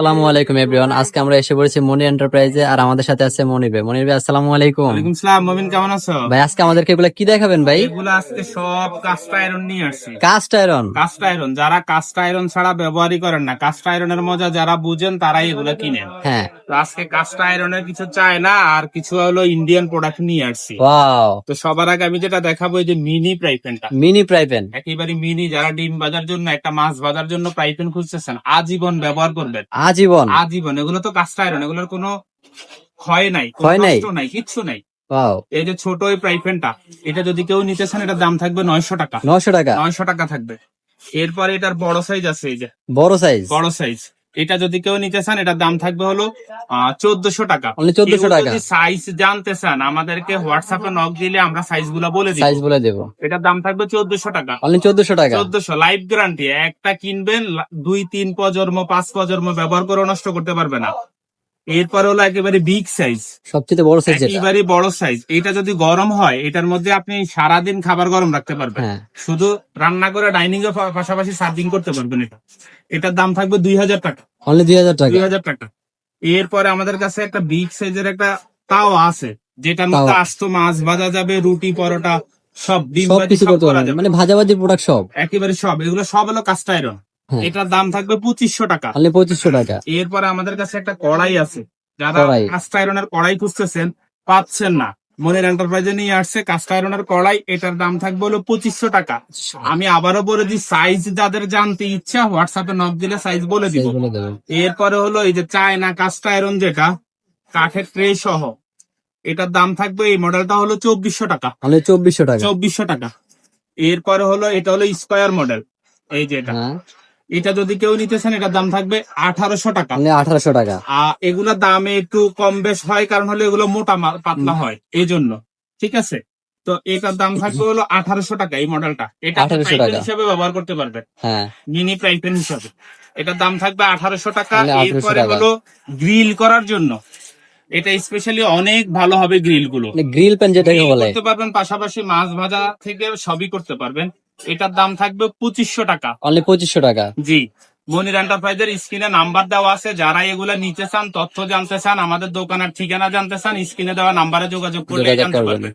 আসসালামু আলাইকুম এভরিওয়ান আজকে আমরা এসে পড়েছি মনি এন্টারপ্রাইজে আর আমাদের সাথে আছে মনির ভাই। আসসালামু আলাইকুম। ওয়ালাইকুম সালাম মমিন কেমন আছো? ভাই আজকে আমাদেরকে এগুলা কি দেখাবেন ভাই? এগুলো আজকে সব কাস্ট আয়রন নিয়ে আসছি। কাস্ট আয়রন কাস্ট আয়রন যারা কাস্ট আয়রন ছাড়া ব্যবহারই করেন না কাস্ট আয়রনের মজা যারা বুঝেন তারাই এগুলো কিনেন। হ্যাঁ। তো আজকে কাস্ট আয়রনের কিছু চায় না আর কিছু হলো ইন্ডিয়ান প্রোডাক্ট নিয়ে আসছি। ওয়াও তো সবার আগে আমি যেটা দেখাবো এই যে মিনি প্রাইপেনটা মিনি প্রাইপেন একেবারে মিনি যারা ডিম বাজার জন্য একটা মাছ বাজার জন্য প্রাইপেন খুঁজতেছেন আজীবন ব্যবহার করবেন। আজীবন। আজীবন। এগুলো তো কাস্ট আয়রন এগুলোর কোনো ক্ষয় নাই ক্ষয় নাই? নাই কিচ্ছু নাই। এই যে ছোট ওই প্রাইফেনটা এটা যদি কেউ নিতে চান এটার দাম থাকবে নয়শো টাকা। নয়শো টাকা? নয়শো টাকা থাকবে। এরপরে এটার বড় সাইজ আছে এই যে। বড় সাইজ বড় সাইজ এটা যদি কেউ নিতে চান এটার দাম থাকবে হলো চোদ্দশো টাকা। চোদ্দশো 1400 টাকা। সাইজ জানতে চান আমাদেরকে হোয়াটসঅ্যাপে নক দিলে আমরা সাইজগুলা বলে দিই সাইজ বলে দেবো। এটার দাম থাকবে চোদ্দশো টাকা। অনলি চোদ্দশো টাকা। চোদ্দশো লাইফ গ্যারান্টি একটা কিনবেন দুই তিন প্রজন্ম পাঁচ প্রজন্ম ব্যবহার করে নষ্ট করতে পারবে না। এরপরে হলো একেবারে বিগ সাইজ সবচেয়ে বড় সাইজ একেবারে বড় সাইজ এটা যদি গরম হয় এটার মধ্যে আপনি সারাদিন খাবার গরম রাখতে পারবেন। হ্যাঁ। শুধু রান্না করে ডাইনিং এর পাশাপাশি সার্ভিং করতে পারবেন এটা। এটার দাম থাকবে দুই হাজার টাকা। অনলি দুই হাজার টাকা। দুই হাজার টাকা। এরপরে আমাদের কাছে একটা বিগ সাইজের একটা তাও আছে যেটার মধ্যে। আস্ত মাছ ভাজা যাবে রুটি পরোটা সব ডিম সব ভাজি কিছু সব করা যাবে। মানে ভাজাভাজি প্রোডাক্ট সব। একেবারে সব। এগুলো সব হলো কাস্ট আয়রন। এটার দাম থাকবে পঁচিশশো টাকা। অনলি পঁচিশশো টাকা। এরপরে আমাদের কাছে একটা কড়াই আছে। যারা। কাস্ট আয়রনের কড়াই খুঁজতেছেন পাচ্ছেন না। মনের এন্টারপ্রাইজে নিয়ে আসছে কাস্ট আয়রনের কড়াই এটার দাম থাকবে হলো পঁচিশশো টাকা। আমি আবারও বলে দিই সাইজ যাদের জানতে ইচ্ছা হোয়াটসঅ্যাপে নক দিলে সাইজ বলে দিব। এরপরে হলো এই যে চায়না কাস্ট আয়রন যেটা কাঠের ট্রে সহ এটার দাম থাকবে এই মডেলটা হলো চব্বিশশো টাকা। তাহলে চব্বিশশো টাকা। চব্বিশশো টাকা। এরপরে হলো এটা হলো স্কোয়ার মডেল এই যে এটা যদি কেউ নিতে চান এটার দাম থাকবে আঠারোশো টাকা। অনলি আঠারোশো টাকা। আর এগুলোর দামে একটু কম বেশ হয় কারণ হলো এগুলো মোটা পাতলা হয় এই জন্য ঠিক আছে? তো এটার দাম থাকবে হলো আঠারোশো টাকা এই মডেলটা এটা 1800 টাকা। হিসাবে ব্যবহার করতে পারবেন। হ্যাঁ। মিনি প্রাইপেন হিসাবে। এটার দাম থাকবে আঠারোশো টাকা। 1800 এরপরে হলো গ্রিল করার জন্য। এটা স্পেশালি অনেক ভালো হবে গ্রিলগুলো। গ্রিল প্যান যেটাকে বলে। করতে পারবেন পাশাপাশি মাছ ভাজা থেকে সবই করতে পারবেন। এটার দাম থাকবে পঁচিশশো টাকা। অনলি পঁচিশশো টাকা? জি। মনির এন্টারপ্রাইজের স্ক্রিনে নাম্বার দেওয়া আছে। যারা এগুলো নিতে চান তথ্য জানতে চান আমাদের দোকানের ঠিকানা জানতে চান স্ক্রিনে দেওয়া নাম্বারে যোগাযোগ করলে জানতে পারবেন।